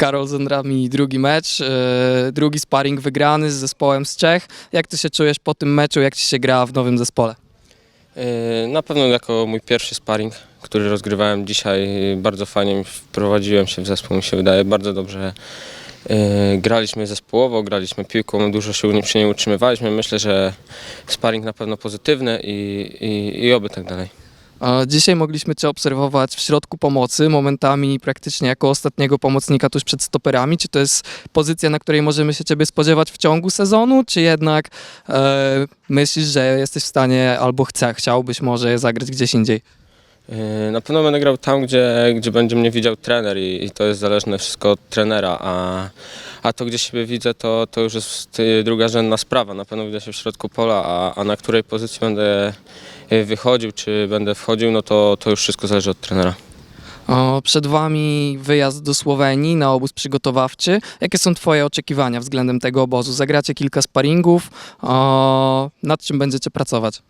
Karol Zendrami drugi mecz, e, drugi sparring wygrany z zespołem z Czech. Jak ty się czujesz po tym meczu, jak ci się gra w nowym zespole? Yy, Na pewno jako mój pierwszy sparring, który rozgrywałem dzisiaj, bardzo fajnie wprowadziłem się w zespół, mi się wydaje, bardzo dobrze yy, graliśmy zespołowo, graliśmy piłką, dużo się nie- przy niej utrzymywaliśmy. Myślę, że sparring na pewno pozytywny i, i, i oby tak dalej. E, Dzisiaj mogliśmy Cię obserwować w środku pomocy, momentami praktycznie jako ostatniego pomocnika tuż przed stoperami. Czy to jest pozycja, na której możemy się Ciebie spodziewać w ciągu sezonu, czy jednak e, myślisz, że jesteś w stanie albo chce, chciałbyś może zagrać gdzieś indziej? Yy, Na pewno będę grał tam, gdzie, gdzie będzie mnie widział trener i, i to jest zależne wszystko od trenera, a, a to gdzie siebie widzę to, to już jest y, drugarzędna sprawa. Na pewno widzę się w środku pola, a, a na której pozycji będę wychodził czy będę wchodził, no to, to już wszystko zależy od trenera. O, Przed Wami wyjazd do Słowenii na obóz przygotowawczy. Jakie są Twoje oczekiwania względem tego obozu? Zagracie kilka sparingów. O, nad czym będziecie pracować?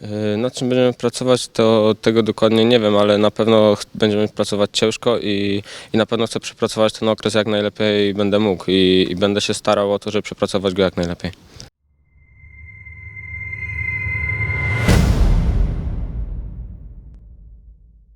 Yy, Nad czym będziemy pracować, to tego dokładnie nie wiem, ale na pewno będziemy pracować ciężko i, i na pewno chcę przepracować ten okres jak najlepiej będę mógł i, i będę się starał o to, żeby przepracować go jak najlepiej.